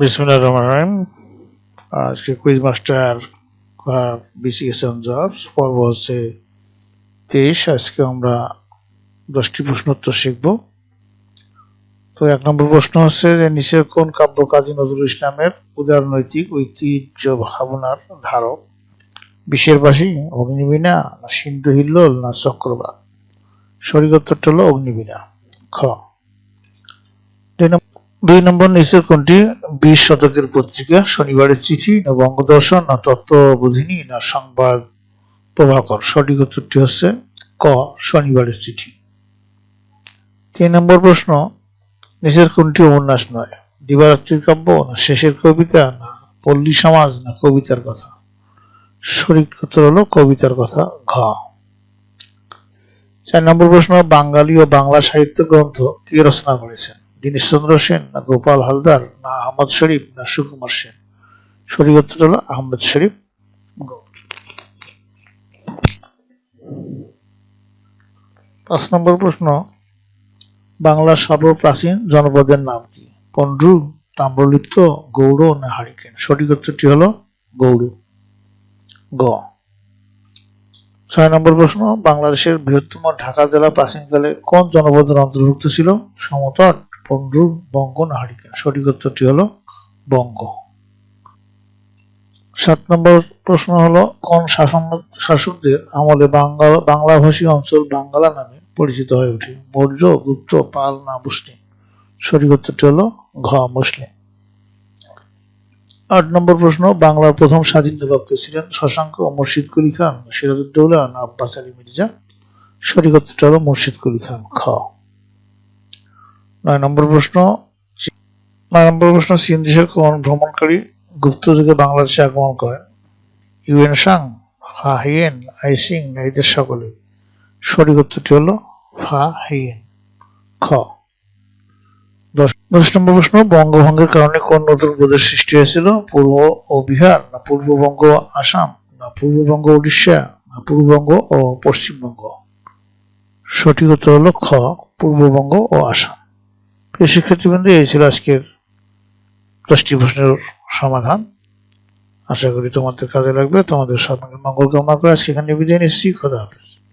বিসমুল্লাহ রহমান রহিম। আজকে quiz master BCSM jobs পর্ব হচ্ছে তেইশ। আজকে আমরা দশটি প্রশ্ন উত্তর শিখব। তো এক নম্বর প্রশ্ন হচ্ছে যে, নিচের কোন কাব্য কাজী নজরুল ইসলামের উদারনৈতিক ঐতিহ্য ভাবনার ধারক? বিশ্বের বাসী, অগ্নিবীণা, না সিন্ধু হিল্লোল, না চক্রবাক সঠিক উত্তরটা হলো অগ্নিবীণা। খ দুই নম্বর নিচের কোনটি? বিশ শতকের পত্রিকা, শনিবারের চিঠি না বঙ্গদর্শন না তত্ত্ববোধিনী, না সংবাদ প্রভাকর? সঠিক উত্তরটি হচ্ছে ক, শনিবারের চিঠি। তিন নম্বর প্রশ্ন, নিচের কোনটি উপন্যাস নয়? দিবারাত্রির কাব্য, না শেষের কবিতা, না পল্লী সমাজ, না কবিতার কথা? সঠিক উত্তর হলো কবিতার কথা, ঘ। চার নম্বর প্রশ্ন, বাঙালি ও বাংলা সাহিত্য গ্রন্থ কে রচনা করেছেন? দীনেশচন্দ্র সেন না গোপাল হালদার, না আহমদ শরীফ, না সুকুমার সেন? সঠিক হলো আহমদ শরীফ। পাঁচ নম্বর প্রশ্ন বাংলার সর্বপ্রাচীন জনপদের নাম কি? পন্ড্রু তাম্রলিপ্ত, গৌড়, না হারিকেন? সঠিক উত্তরটি হলো গৌড়। গ। ছয় নম্বর প্রশ্ন, বাংলাদেশের বৃহত্তম ঢাকা জেলা প্রাচীনকালে কোন জনপদের অন্তর্ভুক্ত ছিল? সমতট পন্ড্রু বঙ্গ না হারিকেন সঠিক উত্তরটি হলো বঙ্গ। সাত নম্বর প্রশ্ন হলো, কোন শাসন শাসকদের আমলে বাংলা বাংলাভাষী অঞ্চল বাঙ্গালা নামে পরিচিত হয়ে ওঠে? মৌর্য, গুপ্ত, পাল, না মুসলিম? সঠিক উত্তরটি হলো ঘ, মুসলিম। আট নম্বর প্রশ্ন, বাংলার প্রথম স্বাধীন নবাব কে ছিলেন? শশাঙ্ক, মুর্শিদ কুলি খান, সিরাজউদ্দৌলা, না আব্বাস আলী মির্জা? সঠিক উত্তরটা হলো মুর্শিদ কুলি খান খ নয় নম্বর প্রশ্ন নয় নম্বর প্রশ্ন চীন দেশের কোন ভ্রমণকারী গুপ্ত যুগে বাংলাদেশে আগমন করেন? Hiuen Tsang Fa Hien Itsing এদের সকলে। সঠিক উত্তরটি হলো ফা হিয়েন খ। দশ নম্বর প্রশ্ন, বঙ্গভঙ্গের কারণে কোন নতুন প্রদেশ সৃষ্টি হয়েছিল? পূর্ব ও বিহার, না পূর্ববঙ্গ আসাম, না পূর্ববঙ্গ উড়িষ্যা, না পূর্ববঙ্গ ও পশ্চিমবঙ্গ? সঠিক উত্তর হলো খ, পূর্ববঙ্গ ও আসাম। প্রিয় শিক্ষার্থীবৃন্দ এই ছিল আজকের দশটি প্রশ্নের সমাধান। আশা করি তোমাদের কাজে লাগবে। তোমাদের সব মঙ্গল কামনা করে এখানে বিদায় নিচ্ছি। খোদা হাফেজ।